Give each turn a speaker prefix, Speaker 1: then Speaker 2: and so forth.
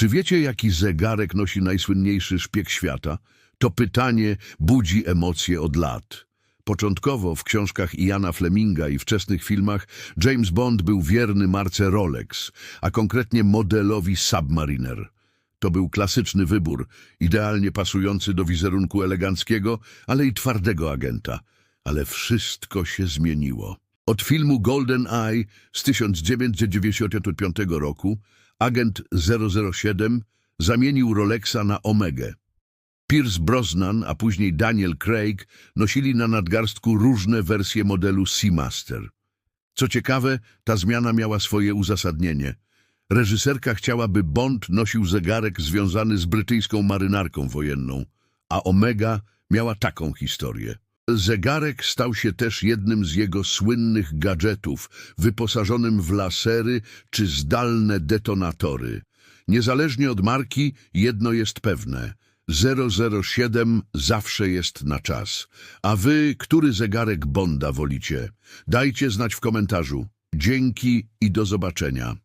Speaker 1: Czy wiecie, jaki zegarek nosi najsłynniejszy szpieg świata? To pytanie budzi emocje od lat. Początkowo w książkach Iana Fleminga i wczesnych filmach James Bond był wierny marce Rolex, a konkretnie modelowi Submariner. To był klasyczny wybór, idealnie pasujący do wizerunku eleganckiego, ale i twardego agenta. Ale wszystko się zmieniło. Od filmu Golden Eye z 1995 roku agent 007 zamienił Rolexa na Omegę. Pierce Brosnan, a później Daniel Craig nosili na nadgarstku różne wersje modelu Seamaster. Co ciekawe, ta zmiana miała swoje uzasadnienie. Reżyserka chciała, by Bond nosił zegarek związany z brytyjską marynarką wojenną, a Omega miała taką historię. Zegarek stał się też jednym z jego słynnych gadżetów, wyposażonym w lasery czy zdalne detonatory. Niezależnie od marki, jedno jest pewne. 007 zawsze jest na czas. A wy, który zegarek Bonda wolicie? Dajcie znać w komentarzu. Dzięki i do zobaczenia.